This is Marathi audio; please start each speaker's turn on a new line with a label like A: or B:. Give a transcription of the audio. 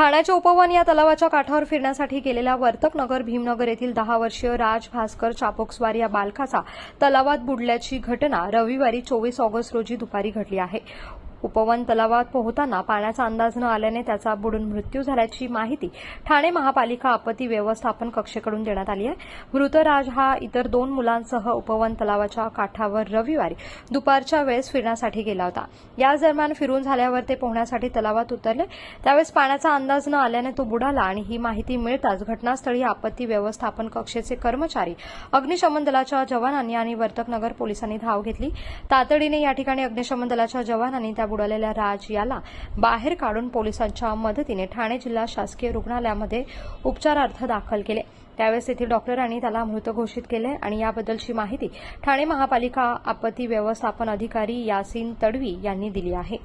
A: ठाण्याच्या उपवन या तलावाच्या काठावर फिरण्यासाठी गेलेल्या वर्तकनगर भीमनगर येथील दहा वर्षीय राज भास्कर चापोक्सवार या बालकाचा तलावात बुडल्याची घटना रविवारी चोवीस ऑगस्ट रोजी दुपारी घडली आहे. उपवन तलावात पोहताना पाण्याचा अंदाज न आल्याने त्याचा बुडून मृत्यू झाल्याची माहिती ठाणे महापालिका आपत्ती व्यवस्थापन कक्षेकडून देण्यात आली आहे. मृत राज हा इतर दोन मुलांसह उपवन तलावाच्या काठावर रविवारी दुपारच्या वेळेस फिरण्यासाठी गेला होता. याच दरम्यान फिरून झाल्यावर ते पोहण्यासाठी तलावात उतरले. त्यावेळेस पाण्याचा अंदाज न आल्याने तो बुडाला आणि ही माहिती मिळताच घटनास्थळी आपत्ती व्यवस्थापन कक्षेचे कर्मचारी अग्निशमन दलाच्या जवानांनी आणि वर्तकनगर पोलिसांनी धाव घेतली. तातडीने या ठिकाणी अग्निशमन दलाच्या जवानांनी त्या बुडालेल्या राज याला बाहेर काढून पोलिसांच्या मदतीने ठाणे जिल्हा शासकीय रुग्णालयामध्ये उपचारार्थ दाखल केले. त्यावेळेस तेथील डॉक्टरांनी त्याला मृत घोषित केले आणि याबद्दलची माहिती ठाणे महापालिका आपत्ती व्यवस्थापन अधिकारी यासीन तडवी यांनी दिली आहे.